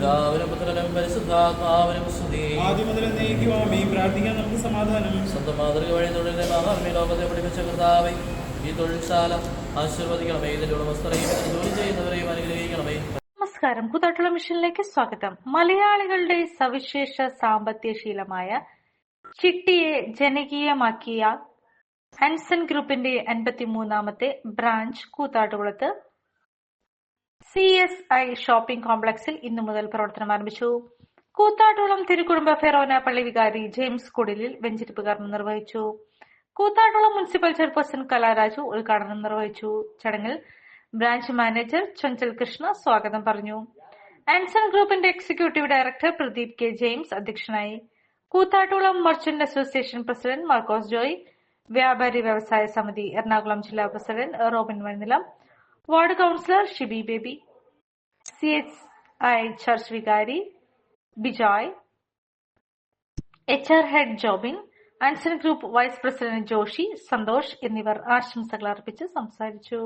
പിതാവിനും പുത്രനും പരിശുദ്ധാത്മാവിനും സ്തുതി ആദ്യം മുതൽ എന്നേക്കുവാമേ പ്രാർത്ഥിക്കാൻ നമുക്ക് സമാധാനം. സ്വന്തം മാതൃക വഴി തൊഴിലെ മഹാത്മ്യ ലോകത്തെ പഠിപ്പിച്ച കർത്താവെ ഈ തൊഴിൽശാല ആശീർവദിക്കണമേ. ഇതിന്റെ ഉടമസ്ഥരെയും ജോലി ചെയ്യുന്നവരെയും അനുഗ്രഹിക്കണമേ. നമസ്കാരം. കൂത്താട്ടുള്ള മിഷനിലേക്ക് സ്വാഗതം. മലയാളികളുടെ സവിശേഷ സാമ്പത്തിക ശീലമായ ചിട്ടിയെ ജനകീയമാക്കിയ ഹൻസൺ ഗ്രൂപ്പിന്റെ അൻപത്തിമൂന്നാമത്തെ ബ്രാഞ്ച് കൂത്താട്ടുകുളത്ത് സി എസ് ഐ ഷോപ്പിംഗ് കോംപ്ലക്സിൽ ഇന്നു മുതൽ പ്രവർത്തനം ആരംഭിച്ചു. കൂത്താട്ടുളം തിരുക്കുടുംബ ഫെറോന പള്ളി വികാരി ജെയിംസ് കുടിലിൽ വെഞ്ചിരിപ്പ് കർമ്മം നിർവഹിച്ചു. കൂത്താട്ടുളം മുനിസിപ്പൽ ചെയർപേഴ്സൺ കലാരാജു ഉദ്ഘാടനം നിർവഹിച്ചു. ചടങ്ങിൽ ബ്രാഞ്ച് മാനേജർ ചഞ്ചൽ കൃഷ്ണ സ്വാഗതം പറഞ്ഞു. ആൻസൺ ഗ്രൂപ്പിന്റെ executive director Pradeep K James അധ്യക്ഷനായി. Koothattukulam merchant association president Markose Joy. വ്യാപാരി വ്യവസായ സമിതി എറണാകുളം ജില്ലാ president Robin Vanilam ward councillor Shibi Baby C H I church വികാരി Bijoy H R head Jobin Anson group vice president Joshi Santhosh എന്നിവർ ആശംസകൾ അർപ്പിച്ച് സംസാരിച്ചു.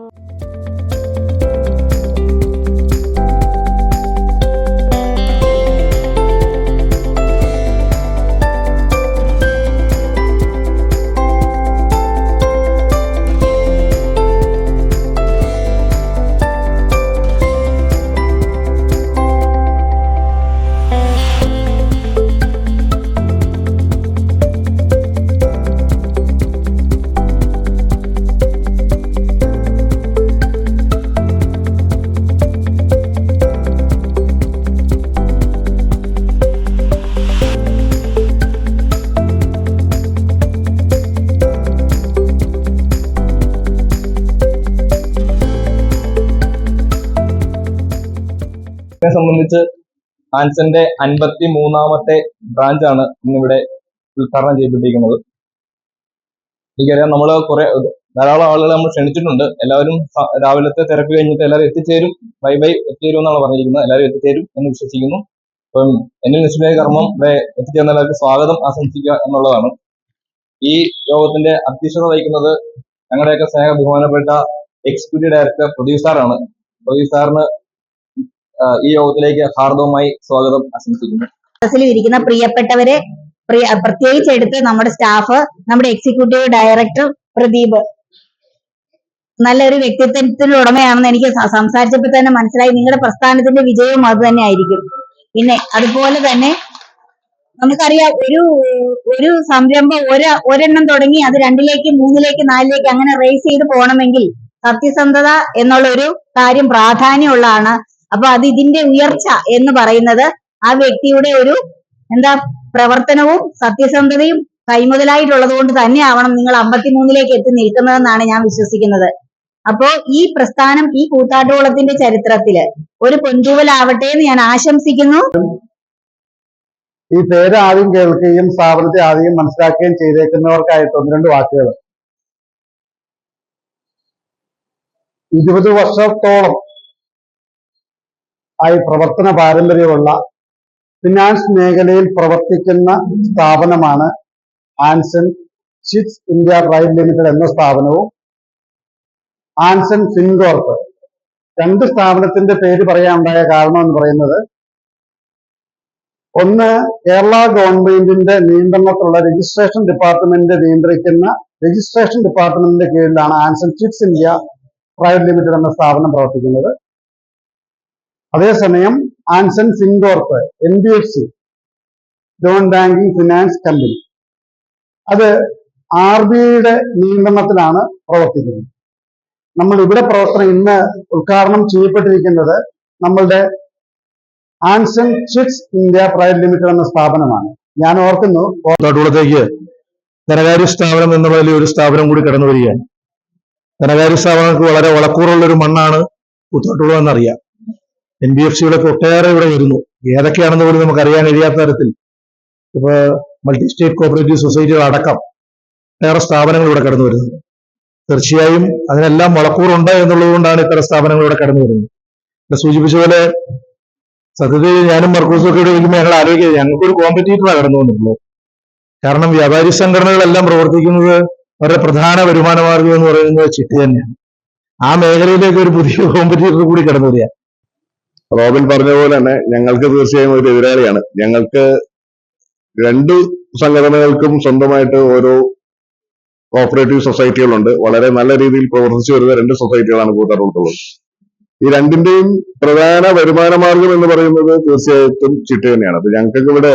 സംബന്ധിച്ച് ആൻസന്റെ അൻപത്തി മൂന്നാമത്തെ ബ്രാഞ്ചാണ് ഇന്നിവിടെ ഉദ്ഘാടനം ചെയ്തിരിക്കുന്നത് എനിക്കറിയാം നമ്മൾ കുറെ ധാരാളം ആളുകൾ നമ്മൾ ക്ഷണിച്ചിട്ടുണ്ട്. എല്ലാവരും രാവിലത്തെ തിരക്ക് കഴിഞ്ഞിട്ട് എല്ലാവരും എത്തിച്ചേരും. ബൈ ബൈ എത്തിച്ചേരും എന്നാണ് പറഞ്ഞിരിക്കുന്നത്. എല്ലാവരും എത്തിച്ചേരും എന്ന് വിശ്വസിക്കുന്നു. അപ്പം എന്നിൽ നിശ്ചിത കർമ്മം ഇവിടെ എത്തിച്ചേർന്ന എല്ലാവർക്കും സ്വാഗതം ആശംസിക്കുക എന്നുള്ളതാണ്. ഈ യോഗത്തിന്റെ അധ്യക്ഷത വഹിക്കുന്നത് ഞങ്ങളുടെയൊക്കെ സ്നേഹ ബഹുമാനപ്പെട്ട എക്സിക്യൂട്ടീവ് ഡയറക്ടർ പ്രദീപ് സാറാണ് പ്രദീപ് സാറിന് ഈ യോഗത്തിലേക്ക് ഹാർദവുമായി സ്വാഗതം ആശംസിക്കുന്നു ഇരിക്കുന്ന പ്രിയപ്പെട്ടവരെ പ്രിയ പ്രത്യേകിച്ച് എടുത്ത് നമ്മുടെ സ്റ്റാഫ് നമ്മുടെ എക്സിക്യൂട്ടീവ് ഡയറക്ടർ പ്രദീപ്. നല്ലൊരു വ്യക്തിത്വത്തിന് ഉടമയാണെന്ന് എനിക്ക് സംസാരിച്ചപ്പോൾ തന്നെ മനസ്സിലായി. നിങ്ങളുടെ പ്രസ്ഥാനത്തിന്റെ വിജയവും അത് തന്നെ ആയിരിക്കും. പിന്നെ അതുപോലെ തന്നെ നമുക്കറിയാം ഒരു ഒരു സംരംഭം ഒരു ഒരെണ്ണം തുടങ്ങി അത് രണ്ടിലേക്ക് മൂന്നിലേക്ക് നാലിലേക്ക് അങ്ങനെ റേസ് ചെയ്ത് പോകണമെങ്കിൽ സത്യസന്ധത എന്നുള്ള ഒരു കാര്യം പ്രാധാന്യമുള്ളതാണ്. അപ്പൊ അത് ഇതിന്റെ ഉയർച്ച എന്ന് പറയുന്നത് ആ വ്യക്തിയുടെ ഒരു എന്താ പ്രവർത്തനവും സത്യസന്ധതയും കൈമുതലായിട്ടുള്ളത് കൊണ്ട് തന്നെ ആവണം നിങ്ങൾ അമ്പത്തിമൂന്നിലേക്ക് എത്തി നിൽക്കുന്നതെന്നാണ് ഞാൻ വിശ്വസിക്കുന്നത്. അപ്പോ ഈ പ്രസ്ഥാനം ഈ കൂത്താട്ടുകുളത്തിന്റെ ചരിത്രത്തിൽ ഒരു പൊൻതൂവലാവട്ടെ എന്ന് ഞാൻ ആശംസിക്കുന്നു. ഈ പേര് ആദ്യം കേൾക്കുകയും സ്ഥാപനത്തെ ആദ്യം മനസ്സിലാക്കുകയും ചെയ്തേക്കുന്നവർക്കായിട്ട് ഒന്ന് രണ്ട് വാക്കുകൾ. ഇരുപത് വർഷത്തോളം ആയി പ്രവർത്തന പാരമ്പര്യമുള്ള ഫിനാൻസ് മേഖലയിൽ പ്രവർത്തിക്കുന്ന സ്ഥാപനമാണ് Anson chits India private limited എന്ന സ്ഥാപനവും ആൻസൺ ഫിൻകോർപ്പ്. രണ്ട് സ്ഥാപനത്തിന്റെ പേര് പറയാനുണ്ടായ കാരണം എന്ന് പറയുന്നത് ഒന്ന് കേരള ഗവൺമെന്റിന്റെ നിയന്ത്രണത്തിലുള്ള രജിസ്ട്രേഷൻ ഡിപ്പാർട്ട്മെന്റ് നിയന്ത്രിക്കുന്ന രജിസ്ട്രേഷൻ ഡിപ്പാർട്ട്മെന്റിന്റെ കീഴിലാണ് Anson chits India private limited എന്ന സ്ഥാപനം പ്രവർത്തിക്കുന്നത്. അതേസമയം Anson Fincorp N B F C non banking finance company. അത് ആർ ബി ഐയുടെ നിയന്ത്രണത്തിലാണ് പ്രവർത്തിക്കുന്നത്. നമ്മൾ ഇവിടെ പ്രവർത്തനം ഇന്ന് ഉദ്ഘാടനം ചെയ്യപ്പെട്ടിരിക്കുന്നത് നമ്മളുടെ Anson chits India private limited എന്ന സ്ഥാപനമാണ്. ഞാൻ ഓർക്കുന്നു തോട്ടുകുളത്തേക്ക് ധനകാര്യ സ്ഥാപനം എന്നുള്ളതിൽ ഒരു സ്ഥാപനം കൂടി കടന്നു വരികയാണ് ധനകാര്യ സ്ഥാപനങ്ങൾക്ക് വളരെ വളക്കൂറുള്ള ഒരു മണ്ണാണ് കൂത്തോട്ടുകുളം എന്നറിയാം. എൻ ബി എഫ് സികളൊക്കെ ഒട്ടേറെ ഇവിടെ വരുന്നു. ഏതൊക്കെയാണെന്ന് പോലും നമുക്ക് അറിയാൻ കഴിയാത്ത തരത്തിൽ. ഇപ്പൊ മൾട്ടി സ്റ്റേറ്റ് കോപ്പറേറ്റീവ് സൊസൈറ്റികൾ അടക്കം ഒട്ടേറെ സ്ഥാപനങ്ങൾ ഇവിടെ കടന്നു വരുന്നുണ്ട് തീർച്ചയായും അതിനെല്ലാം മുളക്കൂറുണ്ട് എന്നുള്ളത് കൊണ്ടാണ് ഇത്തരം സ്ഥാപനങ്ങൾ ഇവിടെ കടന്നു വരുന്നത്. ഇവിടെ സൂചിപ്പിച്ച പോലെ സത്യത്തിൽ ഞാനും മർക്കൂസും ഒക്കെ ഇവിടെ ഇരിക്കുമ്പോൾ ഞങ്ങൾ ആലോചിക്കുന്നത് ഞങ്ങൾക്കൊരു കോമ്പറ്റീറ്ററാണ് കടന്നു വന്നിട്ടുള്ളത്. കാരണം വ്യാപാരി സംഘടനകളെല്ലാം പ്രവർത്തിക്കുന്നത് അവരുടെ പ്രധാന വരുമാന മാർഗം എന്ന് പറയുന്നത് ചിട്ടി തന്നെയാണ്. ആ മേഖലയിലേക്ക് ഒരു പുതിയ കോമ്പറ്റീറ്റർ കൂടി കടന്നു വരിക റോബിൻ പറഞ്ഞ പോലെ തന്നെ ഞങ്ങൾക്ക് തീർച്ചയായും ഒരു എതിരാളിയാണ്. ഞങ്ങൾക്ക് രണ്ട് സംഘടനകൾക്കും സ്വന്തമായിട്ട് ഓരോ കോപ്പറേറ്റീവ് സൊസൈറ്റികളുണ്ട് വളരെ നല്ല രീതിയിൽ പ്രവർത്തിച്ചു വരുന്ന രണ്ട് സൊസൈറ്റികളാണ് കൂട്ടാറുള്ളത് ഈ രണ്ടിന്റെയും പ്രധാന വരുമാന മാർഗം എന്ന് പറയുന്നത് തീർച്ചയായിട്ടും ചിട്ടി തന്നെയാണ്. അപ്പൊ ഞങ്ങൾക്ക് ഇവിടെ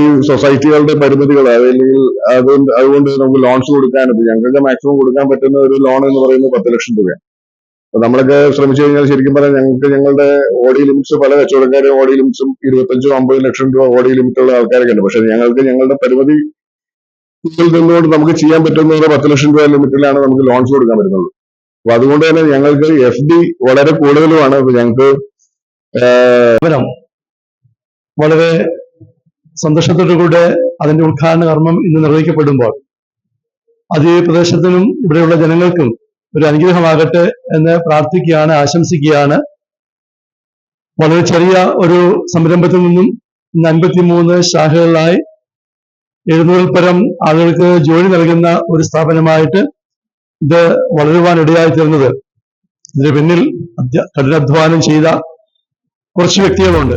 ഈ സൊസൈറ്റികളുടെ പരിമിതികൾ അല്ലെങ്കിൽ അതുകൊണ്ട് അതുകൊണ്ട് നമുക്ക് ലോൺസ് കൊടുക്കാനും ഞങ്ങൾക്ക് മാക്സിമം കൊടുക്കാൻ പറ്റുന്ന ഒരു ലോൺ എന്ന് പറയുന്നത് പത്ത് ലക്ഷം രൂപയാണ്. നമ്മളൊക്കെ ശ്രമിച്ചു കഴിഞ്ഞാൽ ശരിക്കും പറഞ്ഞാൽ ഞങ്ങൾക്ക് ഞങ്ങളുടെ ഓഡി ലിമിറ്റ്സ് പല കച്ചവടക്കാരും ഓഡി ലിമിറ്റ്സും ഇരുപത്തഞ്ചും അമ്പത് ലക്ഷം രൂപ ഓഡി ലിമിറ്റ് ഉള്ള ആൾക്കാരൊക്കെ ഉണ്ട്. പക്ഷെ ഞങ്ങൾക്ക് ഞങ്ങളുടെ പരിമിതി നിന്നുകൊണ്ട് നമുക്ക് ചെയ്യാൻ പറ്റുന്ന ഒരു പത്ത് ലക്ഷം രൂപ ലിമിറ്റിലാണ് നമുക്ക് ലോൺസ് കൊടുക്കാൻ പറ്റുന്നത് അപ്പൊ അതുകൊണ്ട് തന്നെ ഞങ്ങൾക്ക് എഫ് ഡി വളരെ കൂടുതലുമാണ്. ഞങ്ങൾക്ക് വളരെ സന്തോഷത്തോടുകൂടെ അതിന്റെ ഉദ്ഘാടന കർമ്മം ഇന്ന് നിർവഹിക്കപ്പെടുമ്പോൾ അതേ പ്രദേശത്തിനും ഇവിടെയുള്ള ജനങ്ങൾക്കും ഒരു അനുഗ്രഹമാകട്ടെ എന്ന് പ്രാർത്ഥിക്കുകയാണ് ആശംസിക്കുകയാണ്. വളരെ ചെറിയ ഒരു സംരംഭത്തിൽ നിന്നും ഇന്ന് അൻപത്തിമൂന്ന് ശാഖകളിലായി എഴുന്നൂറിൽ പരം ആളുകൾക്ക് ജോലി നൽകുന്ന ഒരു സ്ഥാപനമായിട്ട് ഇത് വളരുവാൻ ഇടയായി തീർന്നത്. ഇതിന് പിന്നിൽ കഠിനാധ്വാനം ചെയ്ത കുറച്ച് വ്യക്തികളുണ്ട്.